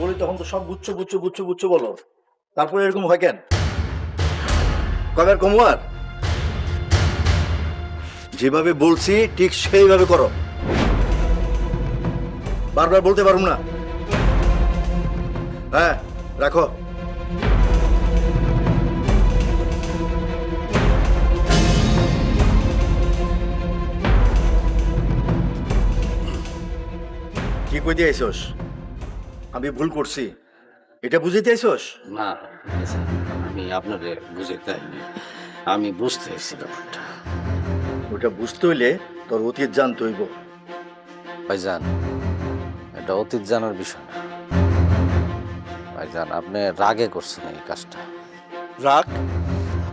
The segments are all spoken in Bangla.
বলি, তখন তো সব গুচ্ছ গুচ্ছ গুচ্ছ গুচ্ছ বলো। তারপরে এরকম হয় কেন? কবে আর কমু আর? যেভাবে বলছি, ঠিক সেইভাবে করো। বারবার বলতে পারুম না। হ্যাঁ রাখো। কি কইতে আইসস? আমি ভুল করছি। এটা বুঝিতে আইসস না আমি আপনাকে বুঝাইতে হয়নি আমি বুঝতে চাইছি ব্যাপারটা। ওটা বুঝতে হইলে তোর অতীত জানতে হইব। ভাইজান এটা অতীত জানার বিষয় না। ভাইজান আপনি রাগে করছেন এই কাজটা। রাগ?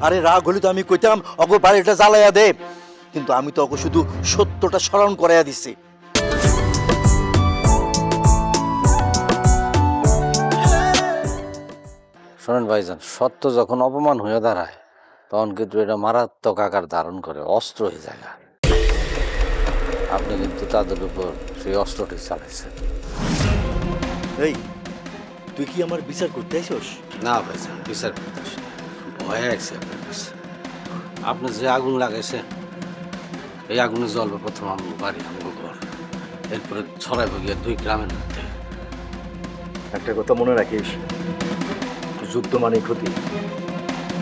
আরে রাগ হলে তো আমি কইতাম অগ বাড়িটা জ্বালাইয়া দে। কিন্তু আমি তো অগ শুধু সত্যটা স্মরণ করাইয়া দিছি। ভাইজান সত্য যখন অপমান হয়ে দাঁড়ায় তখন কিন্তু এটা মারাত্মক আকার ধারণ করে অস্ত্র হয়ে যায় আপনি কিন্তু তাদের উপর সেই অস্ত্রটি চালাইছেন। এই তুই কি আমার বিচার করতে আইসস না ভাইজান বিচার করতেছি ভয়ে আছে আপনার কাছে। আপনি যে আগুন লাগাইছেন এই আগুনে জ্বলবে প্রথম আমার বাড়ি আমার ঘর। এরপরে ছড়াইব গিয়ে দুই গ্রামের মধ্যে। একটা কথা মনে রাখিস যুদ্ধ মানে ক্ষতি।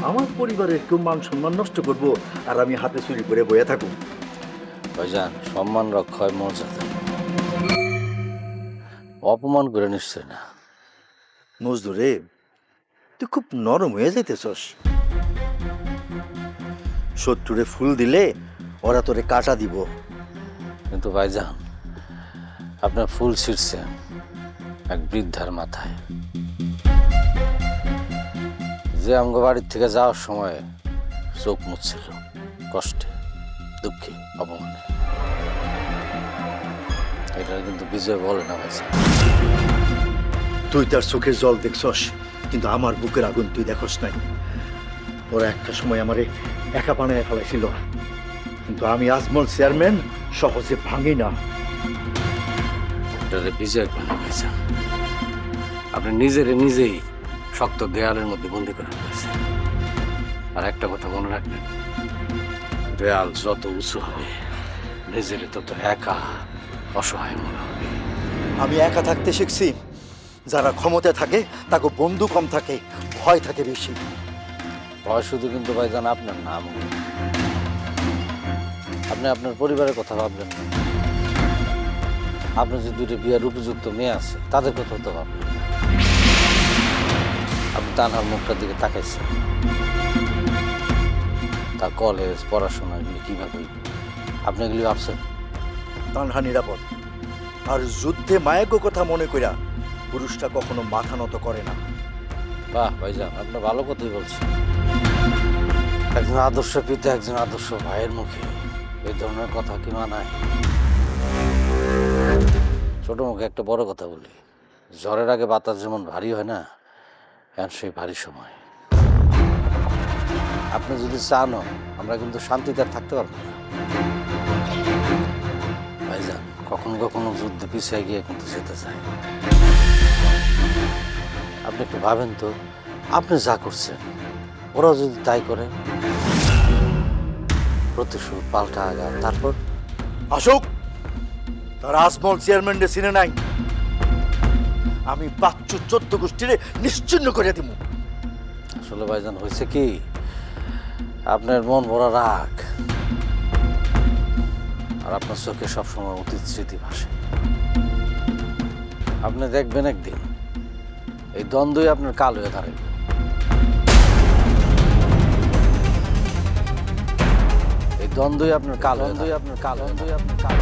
আমার পরিবারের কেউ মান সম্মান নষ্ট করব আর আমি হাতে চুরি করে বয়ে থাকব ভাইজান সম্মান রক্ষায় মর্যাদা। অপমান করে নিশ্চয় না। মজদুরে তুই খুব নরম হয়ে যাইতেছস। শত্রুরে ফুল দিলে ওরা তোরে কাটা দিব। কিন্তু ভাইজান আপনার ফুল ছিঁড়ছেন এক বৃদ্ধার মাথায়। যে আমগো বাড়ির থেকে যাওয়ার সময় চোখ মুছছিল কষ্টে দুঃখে অপমানে। এটা কিন্তু বিজয় বলে না ভাইজান তুই তার চোখের জল দেখছস কিন্তু আমার বুকের আগুন তুই দেখস নাই। ওরা একটা সময় আমারে একা বানায় ফেলাইছিল। কিন্তু আমি আজমল চেয়ারম্যান সহজে ভাঙি না। বিজয় আপনি নিজের নিজেই শক্ত দেয়ালের মধ্যে বন্দি করে ফেলেছেন আর একটা কথা মনে রাখবেন দেয়াল যত উঁচু হবে নিজের তত একা অসহায় মনে হবে। আমি একা থাকতে শিখছি। যারা ক্ষমতায় থাকে তাকে বন্ধু কম থাকে ভয় থাকে বেশি। ভয় শুধু কিন্তু ভাইজান আপনার নাম আপনি আপনার পরিবারের কথা ভাবলেন না। আপনার যে দুটো বিয়ার উপযুক্ত মেয়ে আছে তাদের কথা তো ভাবলেন আপনি তানহার মুখটার দিকে তাকাইছেন তার কলেজ পড়াশোনা এগুলি কীভাবে আপনি এগুলি ভাবছেন? তানহা নিরাপদ। আর যুদ্ধে মায়াগ্য কথা মনে কইরা পুরুষটা কখনো মাথা নত করে না। বাহ ভাইজান আপনি ভালো কথাই বলছেন। একজন আদর্শ পিতা একজন আদর্শ ভাইয়ের মুখে এই ধরনের কথা কি মানায়? ছোট মুখে একটা বড় কথা বলি। ঝড়ের আগে বাতাস যেমন ভারী হয় না এখন সেই ভারী সময়। আপনি যদি চানও আমরা কিন্তু শান্তিতে আর থাকতে পারব না। ভাইজান, কখনো কখনো যুদ্ধে পিছিয়ে গিয়ে কিন্তু যেতে চাই। আপনি একটু ভাবেন তো, আপনি যা করছেন, ওরাও যদি তাই করে, প্রতিশোধ, পাল্টা আঘাত, তারপর? অশোক তার আজমল চেয়ারম্যান চিনে নাই। আমি বাচ্চু চোদ্দ গোষ্ঠীরে নিশ্চিন্ন করে দিব আসলে ভাইজান হয়েছে কি? আপনার মন ভরা রাগ আর আপনার চোখে সবসময় অতীত স্মৃতি ভাসে। আপনি দেখবেন একদিন এই দ্বন্দ্বই আপনার কাল হয়ে দাঁড়াবে এই দ্বন্দ্বই আপনার কাল দ্বন্দ্বই আপনার কাল দ্বন্দ্বই আপনার কাল